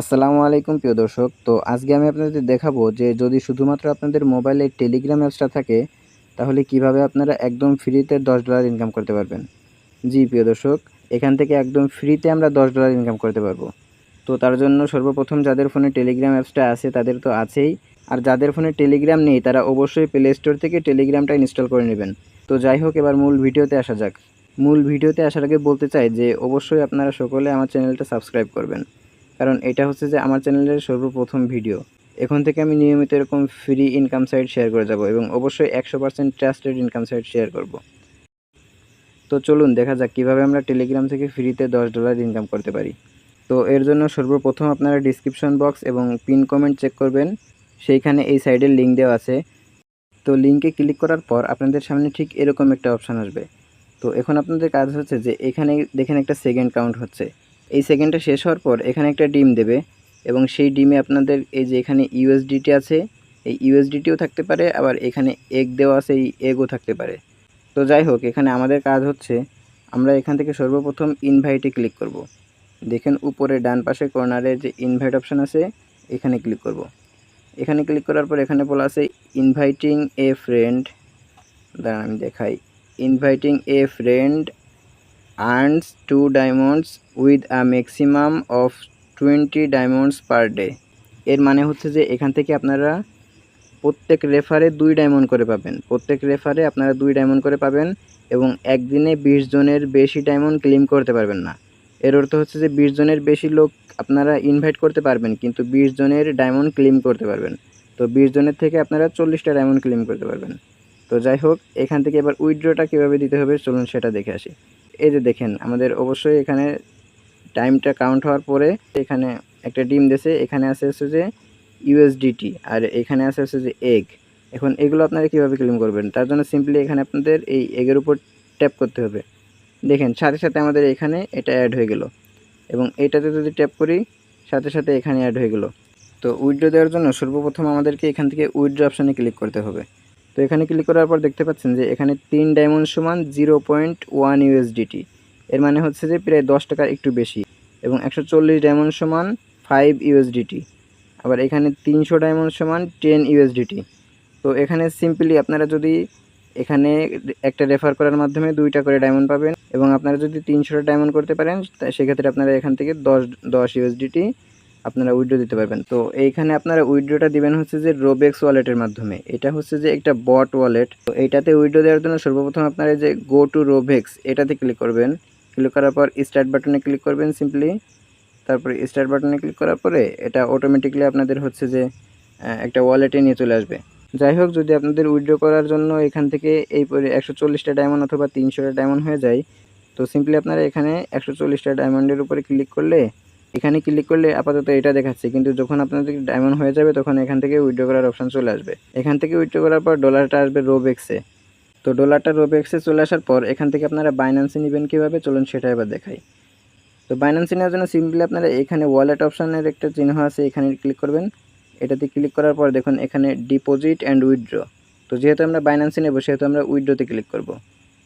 আসসালামু আলাইকুম, প্রিয় দর্শক। তো আজকে আমি আপনাদের দেখাবো যে যদি শুধুমাত্র আপনাদের মোবাইলে টেলিগ্রাম অ্যাপসটা থাকে, তাহলে কীভাবে আপনারা একদম ফ্রিতে দশ ডলার ইনকাম করতে পারবেন? জি, প্রিয় দর্শক, এখান থেকে একদম ফ্রিতে আমরা দশ ডলার ইনকাম করতে পারব। তো তার জন্য সর্বপ্রথম যাদের ফোনে টেলিগ্রাম অ্যাপসটা আছে, তাদের তো আছেই। আর যাদের ফোনে টেলিগ্রাম নেই, তারা অবশ্যই প্লে স্টোর থেকে টেলিগ্রামটা ইনস্টল করে নেবেন। তো যাই হোক, এবার মূল ভিডিওতে আসা যাক। মূল ভিডিওতে আসার আগে বলতে চাই যে, অবশ্যই আপনারা সকলে আমার চ্যানেলটা সাবস্ক্রাইব করবেন। কারণ এটা হচ্ছে যে আমার চ্যানেলের সর্বপ্রথম ভিডিও। এখন থেকে আমি নিয়মিত এরকম ফ্রি ইনকাম সাইট শেয়ার করে যাব এবং অবশ্যই একশো percent trusted income site share করব। তো চলুন, দেখা যাক কীভাবে আমরা টেলিগ্রাম থেকে ফ্রিতে দশ ডলার ইনকাম করতে পারি। তো এর জন্য সর্বপ্রথম আপনারা ডিসক্রিপশন বক্স এবং পিন কমেন্ট চেক করবেন। সেইখানে এই সাইডের লিঙ্ক দেওয়া আছে। তো লিঙ্কে ক্লিক করার পর আপনাদের সামনে ঠিক এরকম একটা অপশান আসবে। তো এখন আপনাদের কাজ হচ্ছে যে এখানে দেখেন একটা সেকেন্ড কাউন্ট হচ্ছে। এই সেকেন্ডটা শেষ হওয়ার পর এখানে একটা ডিম দেবে এবং সেই ডিমে আপনাদের এই যে এখানে ইউএসডিটি আছে, এই ইউএসডিটিও থাকতে পারে, আবার এখানে এগ দেওয়া আছে, এই এগও থাকতে পারে তো যাই হোক, এখানে আমাদের কাজ হচ্ছে, আমরা এখান থেকে সর্বপ্রথম ইনভাইটে ক্লিক করব। দেখেন উপরে ডান পাশে কর্নারে যে ইনভাইট অপশান আছে, এখানে ক্লিক করব। এখানে ক্লিক করার পর এখানে বলা আছে ইনভাইটিং এ ফ্রেন্ড দাঁড়ান, আমি দেখাই inviting a friend earns two diamonds with a maximum of twenty diamonds per day এর মানে হচ্ছে যে এখান থেকে আপনারা প্রত্যেক রেফারে দুই ডায়মন্ড করে পাবেন। প্রত্যেক রেফারে আপনারা দুই ডায়মন্ড করে পাবেন এবং একদিনে বিশ জনের বেশি ডায়মন্ড ক্লেম করতে পারবেন না। এর অর্থ হচ্ছে যে বিশ জনের বেশি লোক আপনারা ইনভাইট করতে পারবেন, কিন্তু বিশ জনের ডায়মন্ড ক্লেম করতে পারবেন। তো বিশ জনের থেকে আপনারা চল্লিশটা ডায়মন্ড ক্লেম করতে পারবেন। তো যাই হোক, এখান থেকে এবার উইথড্রটা কীভাবে দিতে হবে, চলুন সেটা দেখে আসি। এই যে দেখেন, আমাদের অবশ্যই এখানে টাইমটা কাউন্ট হওয়ার পরে এখানে একটা ডিম দেছে এখানে আছে হচ্ছে যে ইউএসডিটি আর এখানে আছে হচ্ছে যে এগ এখন এগুলো আপনারা কীভাবে ক্লেম করবেন? তার জন্য সিম্পলি এখানে আপনাদের এই এগের উপর ট্যাপ করতে হবে। দেখেন, সাথে সাথে আমাদের এখানে এটা অ্যাড হয়ে গেল। এবং এটাতে যদি ট্যাপ করি, সাথে সাথে এখানে অ্যাড হয়ে গেল। তো উইথড্র দেওয়ার জন্য সর্বপ্রথম আমাদেরকে এখান থেকে উইথড্র অপশানে ক্লিক করতে হবে। তো এখানে ক্লিক করার পর দেখতে পাচ্ছেন যে এখানে তিন ডায়মন্ড সমান জিরো পয়েন্ট ওয়ান ইউএসডিটি এর মানে হচ্ছে যে প্রায় দশ টাকার একটু বেশি এবং একশো চল্লিশ ডায়মন্ড সমান ফাইভ ইউএসডিটি আবার এখানে তিনশো ডায়মন্ড সমান টেন ইউএসডিটি তো এখানে সিম্পলি আপনারা যদি এখানে একটা রেফার করার মাধ্যমে দুইটা করে ডায়মন্ড পাবেন এবং আপনারা যদি তিনশোটা ডায়মন্ড করতে পারেন সেক্ষেত্রে আপনারা এখান থেকে দশ দশ ইউএসডিটি আপনারা উইড্রো দিতে পারবেন। তো এইখানে আপনারা উইড্রোটা দিবেন হচ্ছে যে রোবেক্স ওয়ালেটের মাধ্যমে। এটা হচ্ছে যে একটা বট ওয়ালেট তো এইটাতে উইড্রো দেওয়ার জন্য সর্বপ্রথম আপনারা যে গো টু রোবেক্স এটাতে ক্লিক করবেন। ক্লিক করার পর স্টার্ট বাটনে ক্লিক করবেন সিম্পলি তারপরে স্টার্ট বাটনে ক্লিক করার পরে এটা অটোমেটিকলি আপনাদের হচ্ছে যে একটা ওয়ালেটে নিয়ে চলে আসবে। যাই হোক, যদি আপনাদের উইড্রো করার জন্য এখান থেকে এই পরে একশো চল্লিশটা ডায়মন্ড অথবা তিনশোটা ডায়মন্ড হয়ে যায়, তো সিম্পলি আপনারা এখানে একশো চল্লিশটা ডায়মন্ডের উপরে ক্লিক করলে এখানে ক্লিক করলে আপাতত এটা দেখাচ্ছে, কিন্তু যখন আপনাদের ডায়মন্ড হয়ে যাবে, তখন এখান থেকে উইড্রো করার অপশান চলে আসবে। এখান থেকে উইড্রো করার পর ডলারটা আসবে রোবেক্সে তো ডলারটা রোবেক্সে চলে আসার পর, এখান থেকে আপনারা বাইন্যান্সে নেবেন কীভাবে? চলুন সেটা এবার দেখাই। তো বাইন্যান্সে নেওয়ার জন্য সিম্পলি আপনারা এখানে ওয়ালেট অপশানের একটা চিহ্ন আছে, এখানে ক্লিক করবেন। এটাতে ক্লিক করার পর দেখুন, এখানে ডিপোজিট অ্যান্ড উইথড্র তো যেহেতু আমরা বাইন্যান্সে নেব, সেহেতু আমরা উইথড্রোতে ক্লিক করব।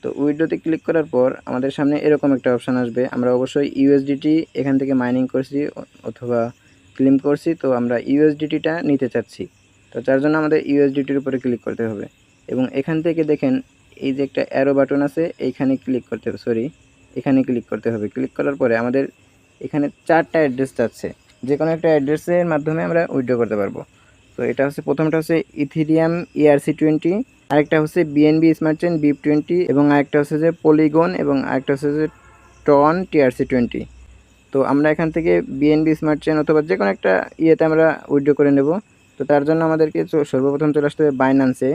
তো উইডোতে ক্লিক করার পর আমাদের সামনে এরকম একটা অপশান আসবে। আমরা অবশ্যই ইউএসডিটি এখান থেকে মাইনিং করছি, অথবা ক্লেম করছি, তো আমরা ইউএসডিটিটা নিতে চাচ্ছি। তো যার জন্য আমাদের ইউএসডিটির উপরে ক্লিক করতে হবে। এবং এখান থেকে দেখেন, এই যে একটা অ্যারো বাটন আছে, এইখানে ক্লিক করতে হবে সরি এখানে ক্লিক করতে হবে। ক্লিক করার পরে আমাদের এখানে চারটা অ্যাড্রেস যাচ্ছে। যে কোনো একটা অ্যাড্রেসের মাধ্যমে আমরা উইথড্র করতে পারব। তো এটা হচ্ছে, প্রথমটা হচ্ছে ইথিরিয়াম ইআরসি টোয়েন্টি আরেকটা হচ্ছে BNB smart chain BEP twenty এবং আরেকটা হচ্ছে যে পলিগন এবং আরেকটা হচ্ছে যে টন টিআরসি টোয়েন্টি তো আমরা এখান থেকে বিএনবি স্মার্ট চেন অথবা যে কোনো একটা ইয়েতে আমরা উইড্রো করে নেব। তো তার জন্য আমাদেরকে সর্বপ্রথম চলে আসতে হবে বাইন্যান্সে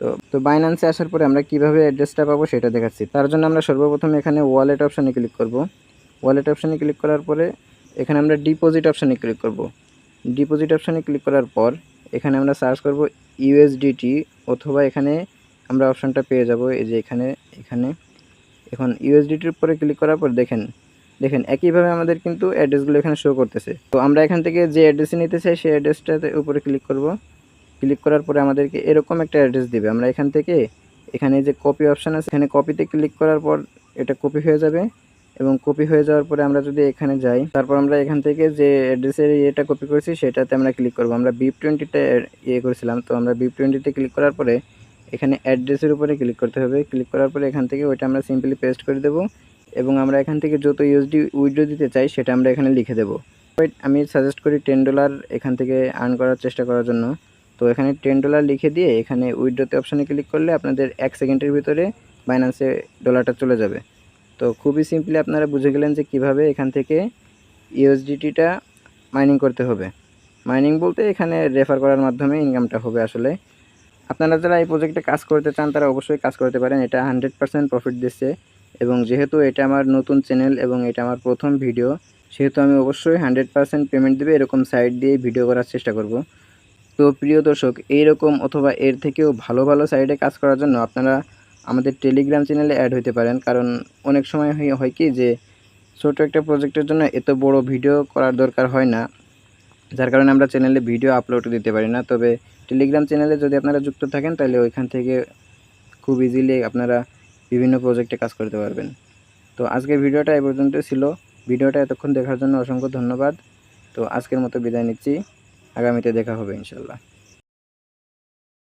তো তো বাইন্যান্সে আসার পরে আমরা কীভাবে অ্যাড্রেসটা পাবো সেটা দেখাচ্ছি। তার জন্য আমরা সর্বপ্রথম এখানে ওয়ালেট অপশানে ক্লিক করব। ওয়ালেট অপশানে ক্লিক করার পরে এখানে আমরা ডিপোজিট অপশানে ক্লিক করব। ডিপোজিট অপশানে ক্লিক করার পর এখানে আমরা সার্চ করব ইউএসডিটি অথবা এখানে আমরা অপশানটা পেয়ে যাব, এই যে এখানে এখানে। এখন ইউএসডিটির উপরে ক্লিক করার পর দেখেন দেখেন একইভাবে আমাদের কিন্তু অ্যাড্রেসগুলো এখানে শো করতেছে। তো আমরা এখান থেকে যে অ্যাড্রেসে নিতে চাই, সেই অ্যাড্রেসটাতে উপরে ক্লিক করব। ক্লিক করার পরে আমাদেরকে এরকম একটা অ্যাড্রেস দিবে। আমরা এখান থেকে, এখানে যে কপি অপশান আছে, এখানে কপিতে ক্লিক করার পর এটা কপি হয়ে যাবে। এবং কপি হয়ে যাওয়ার পরে আমরা যদি এখানে যাই, তারপর আমরা এখান থেকে যে অ্যাড্রেসের ইয়েটা কপি করেছি, সেটাতে আমরা ক্লিক করব। আমরা বিপ টোয়েন্টিতে ইয়ে করেছিলাম, তো আমরা বিপ টোয়েন্টিতে ক্লিক করার পরে এখানে অ্যাড্রেসের উপরে ক্লিক করতে হবে। ক্লিক করার পরে এখান থেকে ওইটা আমরা সিম্পলি পেস্ট করে দেব এবং আমরা এখান থেকে যত ইউএসডি উইড্রো দিতে চাই, সেটা আমরা এখানে লিখে দেবো। আমি সাজেস্ট করি টেন ডলার এখান থেকে আর্ন করার চেষ্টা করার জন্য। তো এখানে টেন ডলার লিখে দিয়ে এখানে উইড্রোতে অপশানে ক্লিক করলে আপনাদের এক সেকেন্ডের ভিতরে বাইন্যান্সে ডলারটা চলে যাবে। তো খুবই সিম্পলি আপনারা বুঝে গেলেন যে কীভাবে এখান থেকে ইউএসডিটিটা মাইনিং করতে হবে। মাইনিং বলতে এখানে রেফার করার মাধ্যমে ইনকামটা হবে আসলে। আপনারা যারা এই প্রজেক্টে কাজ করতে চান, তারা অবশ্যই কাজ করতে পারেন। এটা হান্ড্রেড পার্সেন্ট প্রফিট দিচ্ছে এবং যেহেতু এটা আমার নতুন চ্যানেল এবং এটা আমার প্রথম ভিডিও সেহেতু আমি অবশ্যই হান্ড্রেড পার্সেন্ট পেমেন্ট দেবে, এরকম সাইট দিয়ে ভিডিও করার চেষ্টা করব। তো প্রিয় দর্শক, এইরকম অথবা এর থেকেও ভালো ভালো সাইডে কাজ করার জন্য আপনারা আমাদের টেলিগ্রাম চ্যানেলে অ্যাড হতে পারেন। কারণ অনেক সময় হয়- হয় কি যে, ছোট একটা প্রজেক্টের জন্য এত বড় ভিডিও করার দরকার হয় না। যার কারণে আমরা চ্যানেলে ভিডিও আপলোড দিতে পারি না। তবে টেলিগ্রাম চ্যানেলে যদি আপনারা যুক্ত থাকেন, তাহলে ওইখান থেকে খুব ইজিলি আপনারা বিভিন্ন প্রজেক্টে কাজ করতে পারবেন। তো আজকের ভিডিওটা এই পর্যন্ত ছিল। ভিডিওটা এতক্ষণ দেখার জন্য অসংখ্য ধন্যবাদ। তো আজকের মতো বিদায় নিচ্ছি। আগামীতে দেখা হবে ইনশাল্লাহ